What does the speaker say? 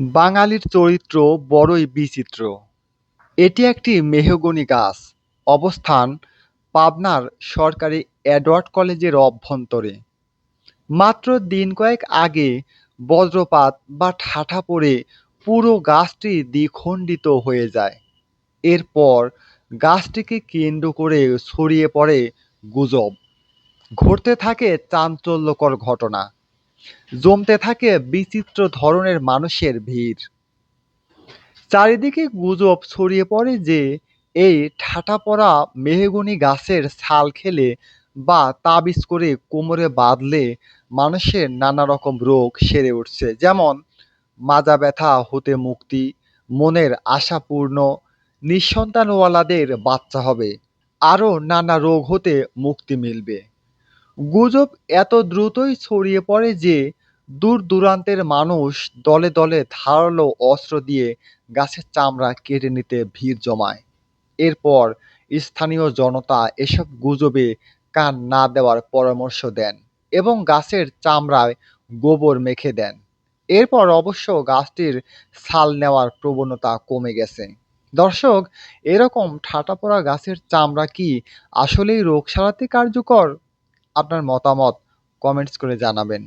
বাঙালির চরিত্র বড়ই বিচিত্র। এটি একটি মেহগনি গাছ, অবস্থান পাবনার সরকারি এডওয়ার্ড কলেজের অভ্যন্তরে। মাত্র দিন কয়েক আগে বজ্রপাত বা ঠাঠা পড়ে পুরো গাছটি দ্বিখণ্ডিত হয়ে যায়। এরপর গাছটিকে কেন্দ্র করে ছড়িয়ে পড়ে গুজব। ঘটতে থাকে চাঞ্চল্যকর ঘটনা। জমতে থাকে বিচিত্র ধরনের মানুষের ভিড়। চারিদিকে গুজব ছড়িয়ে পড়ে যে, এই ঠাটা পড়া মেহগনি গাছের ছাল খেলে বা তাবিজ করে কোমরে বাঁধলে মানুষের নানা রকম রোগ সেরে উঠছে। যেমন, মাজা ব্যথা হতে মুক্তি, মনের আশা পূর্ণ, নিঃসন্তানওয়ালাদের বাচ্চা হবে, আরও নানা রোগ হতে মুক্তি মিলবে। গুজব এত দ্রুতই ছড়িয়ে পড়ে যে দূর দূরান্তের মানুষ দলে দলে ধারালো অস্ত্র দিয়ে গাছের চামড়া কেটে নিতে ভিড় জমায়। এরপর স্থানীয় জনতা এসব গুজবে কান না দেওয়ার পরামর্শ দেন এবং গাছের চামড়ায় গোবর মেখে দেন। এরপর অবশ্য গাছটির ছাল নেওয়ার প্রবণতা কমে গেছে। দর্শক, এরকম ঠাটা পড়া গাছের চামড়া কি আসলেই রোগ সারাতে কার্যকর? আপনার মতামত কমেন্টস করে জানাবেন।